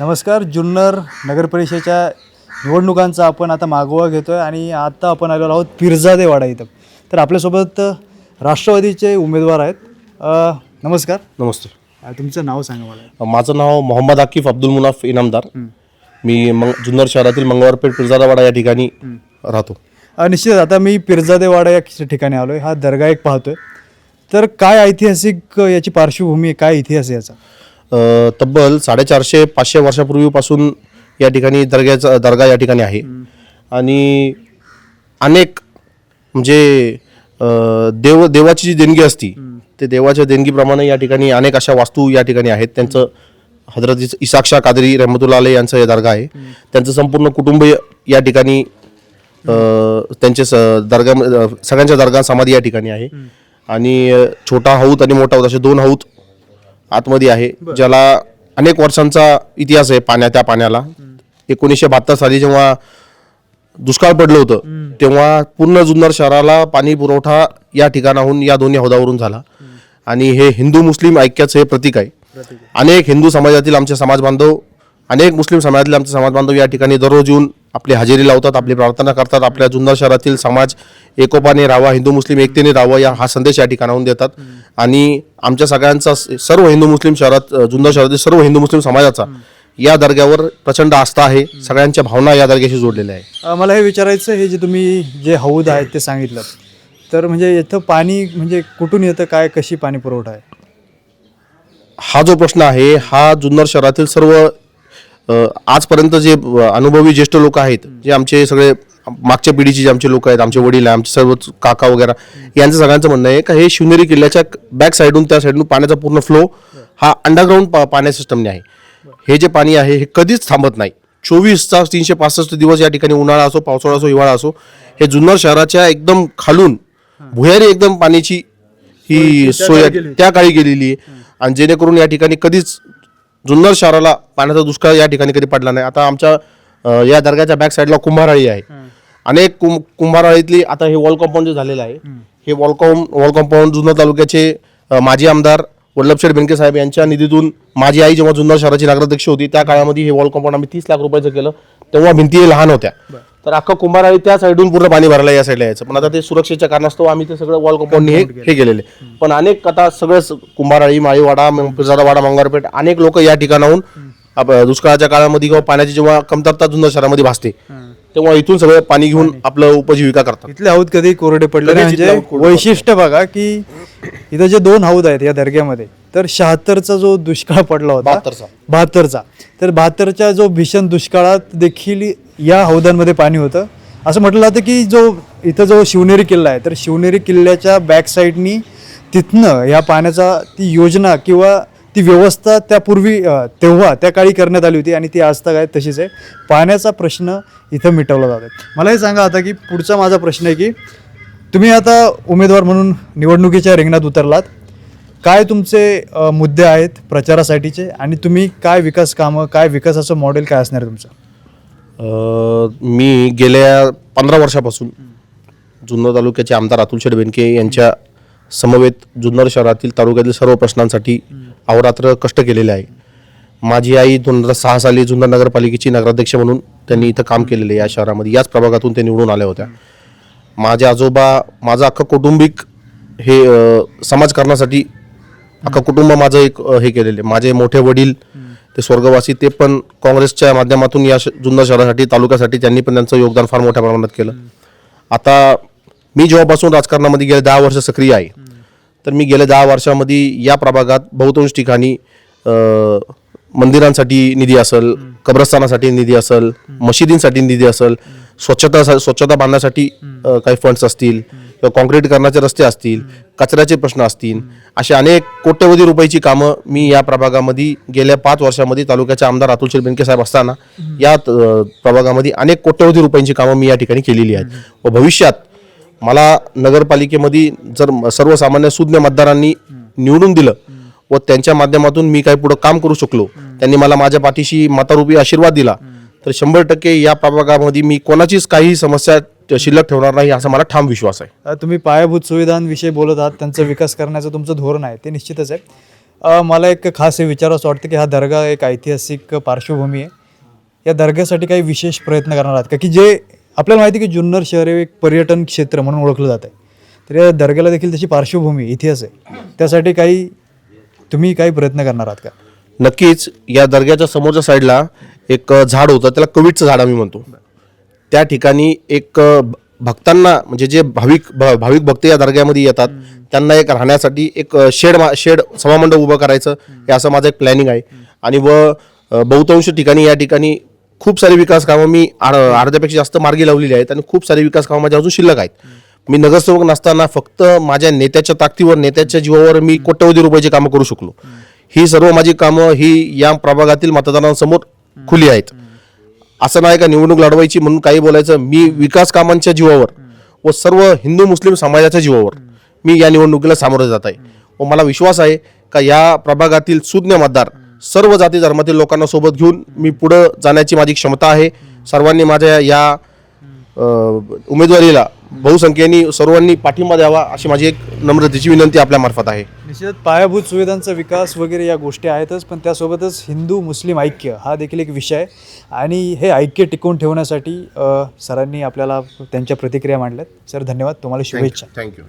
नमस्कार जुन्नर नगर परिषदेच्या निवडणुकांचा आपण आता मागोवा घेतो आहे आणि आता आपण आलेलो आहोत पिरजादेवाडा इथं. तर आपल्यासोबत राष्ट्रवादीचे उमेदवार आहेत. अ, नमस्कार. नमस्ते. अ, तुमचं नाव सांगा मला. माझं नाव मोहम्मद आकिफ अब्दुल मुनाफ इनामदार. मी मंग जुन्नर शहरातील मंगळवारपेठ पिरजादावाडा या ठिकाणी राहतो. अ, निश्चित आता मी पिरजादेवाडा या ठिकाणी आलो आहे हा दर्गा एक पाहतोय. तर काय ऐतिहासिक याची पार्श्वभूमी आहे? काय इतिहास आहे याचा? तब्बल साडेचारशे पाचशे वर्षापूर्वीपासून या ठिकाणी दर्ग्याचा दर्गा या ठिकाणी आहे. आणि अनेक म्हणजे देव देवाची जी देणगी असती ते देवाच्या देणगीप्रमाणे या ठिकाणी अनेक अशा वास्तू या ठिकाणी आहेत. त्यांचं हजरत इसाक्षा कादरी रहमतुल्ला आले यांचं हे दर्गा आहे. त्यांचं संपूर्ण कुटुंब या ठिकाणी त्यांचे स दर्गा सगळ्यांच्या दर्गा समाधी या ठिकाणी आहे. आणि छोटा हौत आणि मोठा हौत असे दोन हौत आतमध्ये आहे ज्याला अनेक वर्षांचा इतिहास आहे पाण्या त्या पाण्याला. एकोणीसशे बहात्तर साली जेव्हा दुष्काळ पडलं होतं तेव्हा पूर्ण जुन्नर शहराला पाणी पुरवठा या ठिकाणाहून या दोन्ही हौदावरून झाला. आणि हे हिंदू मुस्लिम ऐक्याचं हे प्रतीक आहे. अनेक हिंदू समाजातील आमचे समाज बांधव अनेक मुस्लिम समाजातील आमचे समाज बांधव या ठिकाणी दररोज येऊन आपली हजेरी लावतात आपली प्रार्थना करतात आपल्या जुन्नर शहरातील समाज एकोपाने राहावा हिंदू मुस्लिम एकतेने राहावा या हा संदेश या ठिकाणाहून देतात. आणि आमच्या सगळ्यांचा सर्व हिंदू मुस्लिम शहरात जुन्नर शहरातील सर्व हिंदू मुस्लिम समाजाचा या दर्ग्यावर प्रचंड आस्था आहे. सगळ्यांच्या भावना या दर्ग्याशी जोडलेल्या आहे मला हे विचारायचं हे जे तुम्ही जे हौद आहेत ते सांगितलं तर म्हणजे इथं पाणी म्हणजे कुठून येतं काय कशी पाणी पुरवठा आहे? हा जो प्रश्न आहे हा जुन्नर शहरातील सर्व आजपर्यंत जे अनुभवी ज्येष्ठ लोक आहेत जे आमचे सगळे मागच्या पिढीचे जे आमचे लोक आहेत आमचे वडील आमचे सर्व काका वगैरे यांचं सगळ्यांचं म्हणणं आहे का हे शिवनेरी किल्ल्याच्या बॅक साईडून त्या साईडून पाण्याचा पूर्ण फ्लो हा अंडरग्राऊंड पा पाण्या सिस्टमने आहे. हे जे पाणी आहे हे कधीच थांबत नाही. चोवीस तास तीनशे पासष्ट दिवस या ठिकाणी उन्हाळा असो पावसाळा असो हिवाळा असो हे जुन्नर शहराच्या एकदम खालून भुयारी एकदम पाण्याची ही सोय त्या काळी गेलेली आहे. आणि जेणेकरून या ठिकाणी कधीच जुन्नर शहराला पाण्याचा दुष्काळ या ठिकाणी कधी पडला नाही. आता आमच्या अ, या दर्ग्याच्या बॅक साईडला कुंभाराळी आहे. अनेक कुं कुंभाराळीतली आता हे वॉल कॉम्पाऊंड जे झालेलं आहे हे wall com wall compound Junnar तालुक्याचे अ, माजी आमदार वल्लभशेठ बेनके साहेब यांच्या निधीतून माझी आई जेव्हा जुन्नर शहराची नगराध्यक्ष होती त्या काळामध्ये हे वॉल कॉम्पाऊंड आम्ही तीस लाख रुपयाचं केलं. तेव्हा भिंती लहान होत्या. तर अख्खं कुंभाराळी त्या साईडून पूर्ण पाणी भरायला या साईडला यायचं. पण आता ते सुरक्षेच्या कारणास्तव आम्ही ते सगळं वॉल कंपाऊंड हे हे केलेले. पण अनेक आता सगळंच कुंभाराळी माळीवाडा पिरजादावाडा मंगारपेठ अनेक लोक या ठिकाणाहून दुष्काळाच्या काळामध्ये किंवा पाण्याची जेव्हा कमतरता जुन्नर शहरामध्ये भासते तेव्हा इथून सगळं पाणी घेऊन आपलं उपजीविका करतात. इथले हौद कधी कोरडे पडले नाही. म्हणजे कोरडे वैशिष्ट्य बघा की इथं जे दोन हौद आहेत या दर्ग्यामध्ये तर शहात्तरचा जो दुष्काळ पडला होता बहात्तरचा. बहात्तरचा. तर बहात्तरच्या जो भीषण दुष्काळात देखील या हौदांमध्ये पाणी होतं. असं म्हटलं जातं की जो इथं जो शिवनेरी किल्ला आहे तर शिवनेरी किल्ल्याच्या बॅक साईडनी तिथनं ह्या पाण्याचा ती योजना किंवा ती व्यवस्था त्यापूर्वी तेव्हा त्या काळी करण्यात आली होती आणि ती आज तक आहे तशीच आहे. पाण्याचा प्रश्न इथं मिटवला जातो मला हे सांगा आता की पुढचा माझा प्रश्न आहे की तुम्ही आता उमेदवार म्हणून निवडणुकीच्या रिंगणात उतरलात. काय तुमचे मुद्दे आहेत प्रचारासाठीचे आणि तुम्ही काय विकास कामं काय विकासाचं मॉडेल काय असणार आहे तुमचं? मी गेल्या पंधरा वर्षापासून जुन्नर तालुक्याचे आमदार अतुल शेठ बेनके यांच्या समवेत जुन्नर शहरातील तालुक्यातील सर्व प्रश्नांसाठी अहोरात्र कष्ट केलेले आहे. माझी आई दोन हजार सहा साली जुन्नर नगरपालिकेची नगराध्यक्ष म्हणून त्यांनी इथं काम केलेलं आहे या शहरामध्ये. याच प्रभागातून ते निवडून आल्या होत्या. माझे आजोबा माझं अख्खं कौटुंबिक हे समाजकारणासाठी अख्खं कुटुंब माझं एक हे केलेले. माझे मोठे वडील ते स्वर्गवासी ते पण काँग्रेसच्या माध्यमातून या श- जुन्नर शहरासाठी तालुक्यासाठी त्यांनी पण त्यांचं योगदान फार मोठ्या प्रमाणात केलं. आता मी जेव्हापासून राजकारणामध्ये गेले दहा वर्ष सक्रिय आहे. तर मी गेल्या दहा वर्षामध्ये या प्रभागात बहुतांश ठिकाणी मंदिरांसाठी निधी असेल कब्रस्तानासाठी निधी असेल मशिदींसाठी निधी असेल स्वच्छता स्वच्छता बांधण्यासाठी काही फंड्स असतील किंवा कॉन्क्रीट करण्याचे रस्ते असतील कचऱ्याचे प्रश्न असतील असे अनेक कोट्यवधी रुपयाची कामं मी या प्रभागामध्ये गेल्या पाच वर्षामध्ये तालुक्याचे आमदार अतुल शेठ साहेब असताना या प्रभागामध्ये अनेक कोट्यवधी रुपयांची कामं मी या ठिकाणी केलेली आहेत. व भविष्यात मला नगरपालिकेमध्ये जर सर्वसामान्य सुज्ञ मतदारांनी निवडून दिलं व त्यांच्या माध्यमातून मी काही पुढं काम करू शकलो त्यांनी मला माझ्या पाठीशी मतारूपी आशीर्वाद दिला तर शंभर टक्के या प्रभागामध्ये मी कोणाचीच काही समस्या शिल्लक ठेवणार नाही असा मला ठाम विश्वास आहे. तुम्ही पायाभूत सुविधांविषयी बोलत आहात त्यांचा विकास करण्याचं तुमचं धोरण आहे ते निश्चितच आहे. मला एक खास हे असं वाटतं की हा दर्गा एक ऐतिहासिक पार्श्वभूमी आहे. या दर्ग्यासाठी काही विशेष प्रयत्न करणार आहात का? की जे आपल्याला माहिती आहे की जुन्नर शहर हे एक पर्यटन क्षेत्र म्हणून ओळखलं जात आहे तर या दर्ग्याला देखील त्याची पार्श्वभूमी इतिहास आहे. त्यासाठी काही तुम्ही काही प्रयत्न करणार आहात का? नक्कीच या दर्ग्याच्या समोरच्या साईडला एक झाड होतं. त्याला कवीटचं झाड आम्ही म्हणतो. त्या ठिकाणी एक भ- भक्तांना म्हणजे जे भाविक भ- भाविक भक्त या दर्ग्यामध्ये येतात त्यांना एक राहण्यासाठी एक शेड मा शेड सभामंडप उभं करायचं. हे असं माझं एक प्लॅनिंग आहे. आणि व बहुतांश ठिकाणी या ठिकाणी खूप सारी विकास कामं मी अर्ध्यापेक्षा जास्त मार्गी लावलेली आहेत आणि खूप सारी विकास कामं माझ्या अजून शिल्लक आहेत. मी नगरसेवक नसताना फक्त माझ्या नेत्याच्या ताकदीवर नेत्याच्या जीवावर मी कोट्यवधी रुपयाची कामं करू शकलो. ही सर्व माझी कामं ही या प्रभागातील मतदारांसमोर खुली आहेत. असं नाही का निवडणूक लढवायची म्हणून काही बोलायचं मी विकास कामांच्या जीवावर व सर्व हिंदू मुस्लिम समाजाच्या जीवावर मी या निवडणुकीला सामोरं जात आहे. व मला विश्वास आहे का या प्रभागातील सुज्ञ मतदार सर्व जाती धर्मातील लोकांना सोबत घेऊन मी पुढं जाण्याची माझी क्षमता आहे. सर्वांनी माझ्या या उमेदवारीला बहुसंख्येने सर्वांनी पाठिंबा द्यावा अशी माझी एक नम्रतेची विनंती आपल्या मार्फत आहे. निश्चित पायाभूत सुविधांचा विकास वगैरे या गोष्टी आहेतच पण त्यासोबतच हिंदू मुस्लिम ऐक्य हा देखील एक विषय आहे. आणि हे ऐक्य टिकवून ठेवण्यासाठी सरांनी आपल्याला त्यांच्या प्रतिक्रिया मांडल्यात. सर धन्यवाद. तुम्हाला शुभेच्छा. थँक्यू